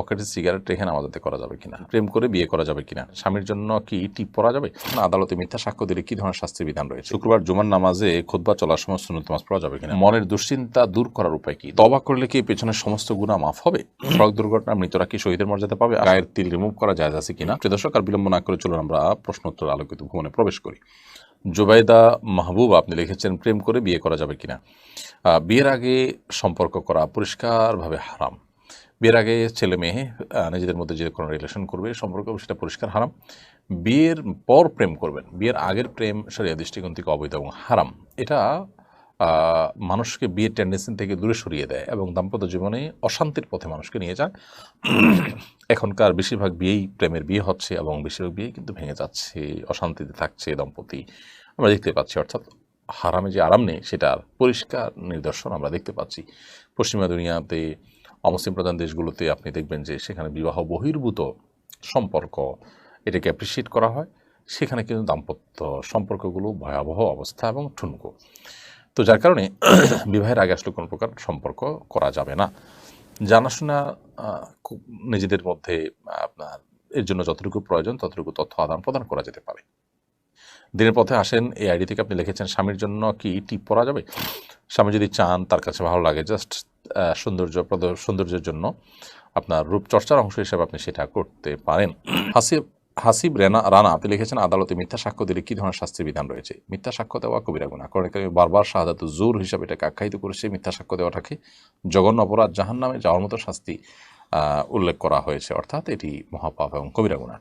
পকেটে সিগারেট রেখে নামাজ আদায় করা যাবে কিনা? প্রেম করে বিয়ে করা যাবে কিনা? স্বামীর জন্য কি টিপ পরা যাবে? না, আদালতে মিথ্যা সাক্ষ্য দিলে কি ধরনের শাস্তির বিধান রয়েছে? শুক্রবার জুমার নামাজে খুতবা চলার সময় সুন্নত নামাজ পড়া যাবে কিনা? মনের দুশ্চিন্তা দূর করার উপায় কি? তবা করলে কি পেছনের সমস্ত গুণা মাফ হবে? সড়ক দুর্ঘটনা, মৃতরা কি শহীদের মর্যাদা পাবে? গায়ের তিল রিমুভ করা যায় আছে কিনা? প্রিয় দর্শক, আর বিলম্ব না করে চলুন আমরা প্রশ্নোত্তর আলোকিত ভ্রমণে প্রবেশ করি। জুবাইদা মাহবুব, আপনি লিখেছেন, প্রেম করে বিয়ে করা যাবে কিনা? বিয়ের আগে সম্পর্ক করা পরিষ্কারভাবে হারাম। বিয়ের আগে ছেলে মেয়ে নিজেদের মধ্যে যে কোনো রিলেশন করবে সম্পর্ক সেটা পরিষ্কার হারাম। বিয়ের পর প্রেম করবেন, বিয়ের আগের প্রেম সরিয়া দৃষ্টিকোণ থেকে অবৈধ এবং হারাম। এটা মানুষকে বিয়ের টেন্ডেন্সি থেকে দূরে সরিয়ে দেয় এবং দাম্পত্য জীবনে অশান্তির পথে মানুষকে নিয়ে যায় এখনকার বেশিরভাগ বিয়েই প্রেমের বিয়ে হচ্ছে এবং বেশিরভাগ বিয়ে কিন্তু ভেঙে যাচ্ছে, অশান্তিতে থাকছে দম্পতি। আমরা দেখতে পাচ্ছি, অর্থাৎ হারামে যে আরাম নেই, সেটার পরিষ্কার নিদর্শন আমরা দেখতে পাচ্ছি। পশ্চিমা দুনিয়াতে অমুসলিম প্রধান দেশগুলোতে আপনি দেখবেন যে সেখানে বিবাহ বহির্ভূত সম্পর্ক, এটাকে অ্যাপ্রিসিয়েট করা হয়। সেখানে কিন্তু দাম্পত্য সম্পর্কগুলো ভয়াবহ অবস্থা এবং ঠুনকো। তো যার কারণে বিবাহের আগে আসলে কোনো প্রকার সম্পর্ক করা যাবে না। জানাশোনা খুব নিজেদের মধ্যে, আপনার, এর জন্য যতটুকু প্রয়োজন, ততটুকু তথ্য আদান প্রদান করা যেতে পারে। দিনের পথে আসেন, এই আইডি থেকে আপনি লিখেছেন, স্বামীর জন্য কি টিপ পরা যাবে? স্বামী যদি চান, তার কাছে ভালো লাগে, জাস্ট সৌন্দর্য সৌন্দর্যের জন্য আপনার রূপচর্চার অংশ হিসেবে আপনি সেটা করতে পারেন। হাসিব হাসিব রেনা, রানা, আপনি লিখেছেন, আদালতে মিথ্যা সাক্ষ্য দিলে কী ধরনের শাস্তির বিধান রয়েছে? মিথ্যা সাক্ষ্য দেওয়া কবিরা গুণা কারণ বারবার শাহাদাত জোর হিসাবে এটাকে আখ্যায়িত করেছে। মিথ্যা সাক্ষ্য দেওয়াটাকে জঘন্য অপরাধ জাহান নামে যাওয়ার মতো শাস্তি উল্লেখ করা হয়েছে। অর্থাৎ এটি মহাপাপ এবং কবিরা গুণা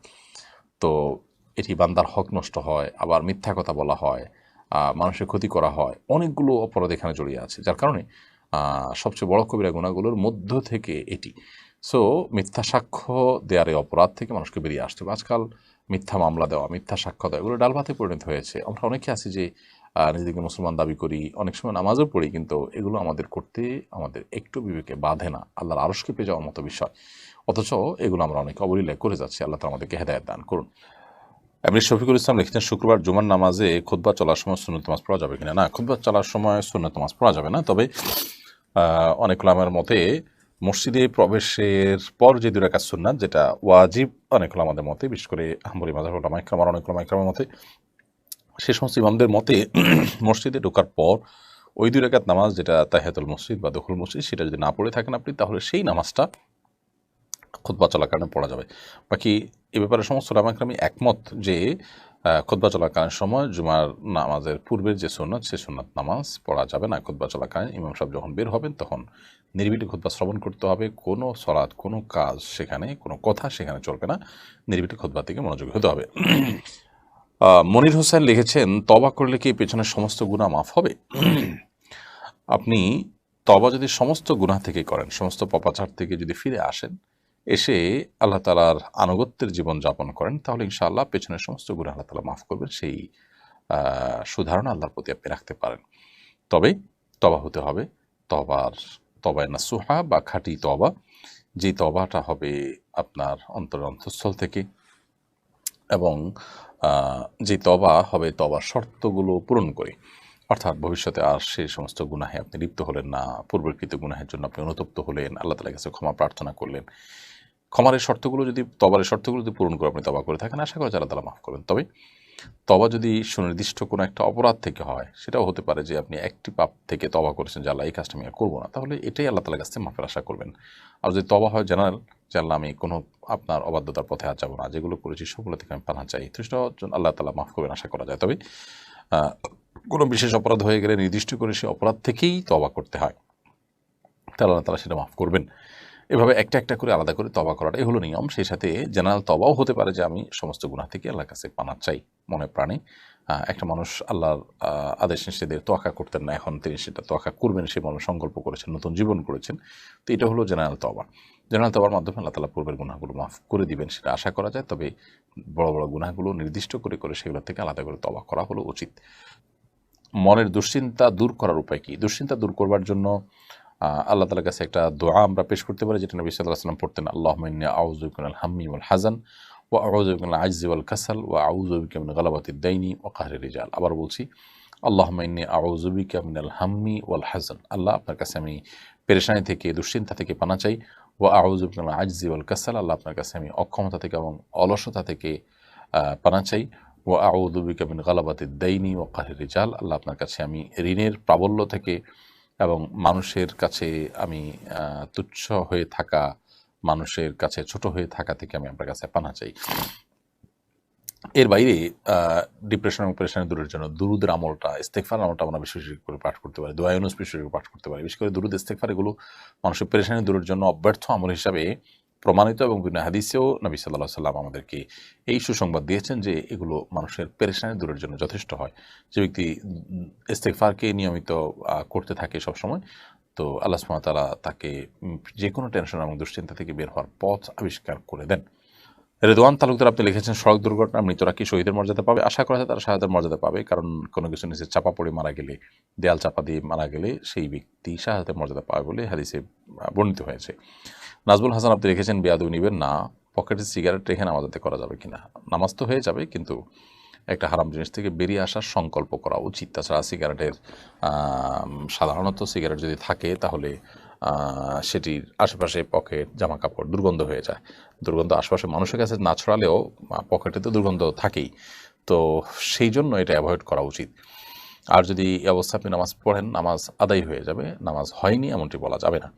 তো এটি বান্দার হক নষ্ট হয়, আবার মিথ্যা কথা বলা হয় মানুষের ক্ষতি করা হয়, অনেকগুলো অপরাধ এখানে জড়িয়ে আছে। যার কারণে সবচেয়ে বড় কবিরা গুণাগুলোর মধ্য থেকে এটি। সো মিথ্যা সাক্ষ্য দেওয়ার এই অপরাধ থেকে মানুষকে বেরিয়ে আসতে হবে। আজকাল মিথ্যা মামলা দেওয়া, মিথ্যা সাক্ষ্য দেওয়া, এগুলো ডালভাতে পরিণত হয়েছে। আমরা অনেকে আছি যে নিজেদেরকে মুসলমান দাবি করি, অনেক সময় নামাজও পড়ি, কিন্তু এগুলো আমাদের করতে আমাদের একটু বিবেকে বাধে না। আল্লাহর আরশকে পেয়ে যাওয়ার মতো বিষয়। অথচ এগুলো আমরা অনেক অবলীলায় করে যাচ্ছি। আল্লাহ তালা আমাদেরকে হেদায়ত দান করুন। এমনি শফিকুল ইসলাম লিখেছেন, শুক্রবার জুমার নামাজে খুতবা চলার সময় সুন্নত নামাজ পড়া যাবে কিনা? না, খুতবা চলার সময় সুন্নত নামাজ পড়া যাবে না। তবে অনেক ওলামার মতে মসজিদে প্রবেশের পর যে দুই রাকাত সুন্নাত, যেটা ওয়াজিব, অনেক আমাদের মতে, বিশেষ করে আহমরি মাজার লামাইকরাম আর অনেক লামাইকরামের মতে, সে সমস্ত ইমামদের মতে মসজিদে ঢোকার পর ওই দুই রাকাত নামাজ, যেটা তাহেতুল মসজিদ বা দখল মসজিদ, সেটা যদি না পড়ে থাকেন আপনি, তাহলে সেই নামাজটা খুতবা চলাকালীন পড়া যাবে। বাকি এ ব্যাপারে সমস্ত রামাক্রামী একমত যে খুতবা চলাকালীন সময়, জুমার নামাজের পূর্বের যে সুন্নত, সে সুন্নত নামাজ পড়া যাবে না। খুতবা চলাকালীন ইমাম সাহেব যখন বের হবেন, তখন নিরিবিলি খুতবা শ্রবণ করতে হবে। কোনো সলাৎ, কোনো কাজ সেখানে, কোনো কথা সেখানে চলবে না। নিরিবিলি খুতবা থেকে মনোযোগী হতে হবে। মনির হোসেন লিখেছেন তবা করলে কি পেছনের সমস্ত গুণা মাফ হবে? আপনি তবা যদি সমস্ত গুনাহ থেকে করেন, সমস্ত পপাচার থেকে যদি ফিরে আসেন এসে আল্লাহ তালার আনুগত্যের জীবন যাপন করেন, তাহলে ইনশাআল্লাহ পেছনের সমস্ত গুণা আল্লাহ তালা মাফ করবেন, সেই সুধারণা আল্লাহর প্রতি আপনি রাখতে পারেন। তবে তবা হতে হবে তবার তবায় না সুহা বা খাঁটি তবা যে তবাটা হবে আপনার অন্তর অন্তঃস্থল থেকে এবং যে তবা হবে তবার শর্তগুলো পূরণ করে। অর্থাৎ ভবিষ্যতে আর সেই সমস্ত গুনাহে আপনি লিপ্ত হলেন না, পূর্বকৃত গুনাহের জন্য আপনি অনুতপ্ত হলেন, আল্লাহ তালার কাছে ক্ষমা প্রার্থনা করলেন ক্ষমার এই শর্তগুলো যদি তবারের শর্তগুলো যদি পূরণ করে আপনি তবা করে থাকেন, আশা করা আল্লাহ তালা মাফ করবেন। তবে তবা যদি সুনির্দিষ্ট কোনো একটা অপরাধ থেকে হয়, সেটাও হতে পারে যে আপনি একটি পাপ থেকে তবা করেছেন যে আল্লাহ এই কাজটা আমি করব না। তাহলে এটাই আল্লাহ তালার কাছ থেকে মাফের আশা করবেন। আর যদি তবা হয় জেনারেল, যে আল্লাহ আমি কোনো আপনার অবাধ্যতার পথে আর যাব না, যেগুলো করেছি সেগুলো থেকে আমি পানা চাই, তো সেটা আল্লাহ তালা মাফ করবেন আশা করা যায়। তবে কোনো বিশেষ অপরাধ হয়ে গেলে নির্দিষ্ট করে সে অপরাধ থেকেই তবা করতে হয়। তাহলে আল্লাহ তালা সেটা মাফ করবেন। এভাবে একটা একটা করে আলাদা করে তবা করাটা এই হলো নিয়ম। সেই সাথে জেনারেল তবাও হতে পারে যে আমি সমস্ত গুণা থেকে আল্লাহর কাছে পানা চাই, মনে প্রাণে। একটা মানুষ আল্লাহর আদেশ নিষেধের তোয়াক্কা করতেন না, এখন তিনি সেটা তোয়াক্কা করবেন, সে মনে সংকল্প করেছেন, নতুন জীবন করেছেন। তো এটা হলো জেনারেল তবা জেনারেল তবার মাধ্যমে আল্লাহ তালা পূর্বের গুণাগুলো মাফ করে দিবেন, সেটা আশা করা যায়। তবে বড় বড় গুণাগুলো নির্দিষ্ট করে করে সেগুলো থেকে আলাদা করে তবা করা হলো উচিত। মনের দুশ্চিন্তা দূর করার উপায় কি? দুশ্চিন্তা দূর করবার জন্য আল্লাহ তালার কাছে একটা দোয়া আমরা পেশ করতে পারি, যেটা নবী সাল্লাহ সাল্লাম পড়তেন আল্লাহ আউজুবিন হাম্মি ওয়াল হাজান ও আউজুবিন আইজি ওয়াল কাসাল ও আউজুবিন গালাবাতি দাইনি ও কাহরি রিজাল। আবার বলছি আল্লাহ মাইনি আউজুবিকা মিনাল হাম্মি ওয়াল হাজান আল্লাহ আপনার কাছে আমি পেরেশানি থেকে, দুশ্চিন্তা থেকে পানা চাই। ও আউজুবিন আজিজি ওয়াল কাসাল, আল্লাহ আপনার কাছে আমি অক্ষমতা থেকে এবং অলসতা থেকে পানা চাই। ও আউদুবিকা মিন গালাবাতি দাইনি ও কাহির রিজাল, আল্লাহ আপনার কাছে আমি ঋণের প্রাবল্য থেকে এবং মানুষের কাছে আমি তুচ্ছ হয়ে থাকা, মানুষের কাছে ছোট হয়ে থাকা থেকে আমি আপনার কাছে পানা চাই। এর বাইরে ডিপ্রেশন এবং প্রেশনের দূরের জন্য দুরুদের আমলটা ইস্তেকফার আমলটা আমরা বেশি বেশি করে পাঠ করতে পারি দোয়ায়নুস বেশি করে পাঠ করতে পারি। বিশেষ করে দুরুদ ইস্তেকফার এগুলো মানুষের প্রেশানের দূরের জন্য অব্যর্থ আমল হিসাবে প্রমাণিত এবং বিভিন্ন হাদিসেও নবী সাল্লাহ সাল্লাম আমাদেরকে এই সুসংবাদ দিয়েছেন যে এগুলো মানুষের পেরেশানের দূরের জন্য যথেষ্ট হয়। যে ব্যক্তি ইস্তেকফারকে নিয়মিত করতে থাকে সবসময়, তো আল্লাহ সুবহানাহু তাকে যে কোনো টেনশন এবং দুশ্চিন্তা থেকে বের হওয়ার পথ আবিষ্কার করে দেন। রেদওয়ান তালুকদার আপনি লিখেছেন, সড়ক দুর্ঘটনা মৃতরা কি শহীদের মর্যাদা পাবে? আশা করা যায় তারা শাহাদের মর্যাদা পাবে, কারণ কোনো কিছু নিচে চাপা পড়ে মারা গেলে, দেয়াল চাপা দিয়ে মারা গেলে সেই ব্যক্তি শাহাদের মর্যাদা পাবে বলে হাদিসে বর্ণিত হয়েছে। নাজবুল হাসান, আপনি লিখেছেন বেয়াদু নিবেন না, পকেটে সিগারেট রেখে নামাজ আদায় করা যাবে কিনা? নামাজ তো হয়ে যাবে, কিন্তু একটা হারাম জিনিস থেকে বেরিয়ে আসার সংকল্প করা উচিত। তাছাড়া সিগারেটের সাধারণত সিগারেট যদি থাকে, তাহলে সেটির আশেপাশে পকেট জামা কাপড় দুর্গন্ধ হয়ে যায়। দুর্গন্ধ আশেপাশে মানুষের কাছে না ছড়ালেও পকেটে তো দুর্গন্ধ থাকেই। তো সেই জন্য এটা অ্যাভয়েড করা উচিত। আর যদি এই অবস্থা আপনি নামাজ পড়েন, নামাজ আদায় হয়ে যাবে, নামাজ হয়নি এমনটি বলা যাবে না।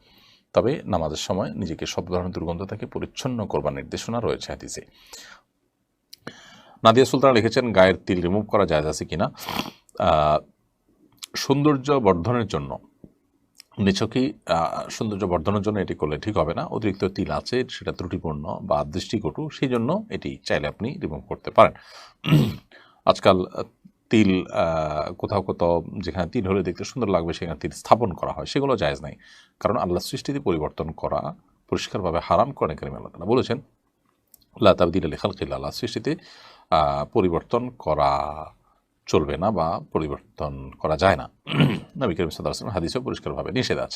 তবে নামাজের সময় নিজেকে সব ধরনের দুর্গন্ধ থেকে পরিচ্ছন্ন করবার নির্দেশনা রয়েছে হাদিসে। নাদিয়া সুলতানা লিখেছেন, গায়ের তিল রিমুভ করা যায় আছে কিনা? সৌন্দর্য বর্ধনের জন্য। নিছকই সৌন্দর্য বর্ধনের জন্য এটি করলে ঠিক হবে না। অতিরিক্ত তিল আছে, সেটা ত্রুটিপূর্ণ বা দৃষ্টিকটু, সেই জন্য এটি চাইলে আপনি রিমুভ করতে পারেন। আজকাল তিল কোথাও কোথাও যেখানে তিল হলে দেখতে সুন্দর লাগবে, সেখানে তিল স্থাপন করা হয়। সেগুলো জায়জ নাই। কারণ আল্লাহ সৃষ্টিতে পরিবর্তন করা পরিষ্কারভাবে হারাম করেন কেন আল্লাহ তালা বলেছেন আল্লাহ তাবদিল আলী খালকিল্লা আল্লাহ সৃষ্টিতে পরিবর্তন করা চলবে না বা পরিবর্তন করা যায় না। নবী করিম হাদিসেও পরিষ্কারভাবে নিষেধ আছে।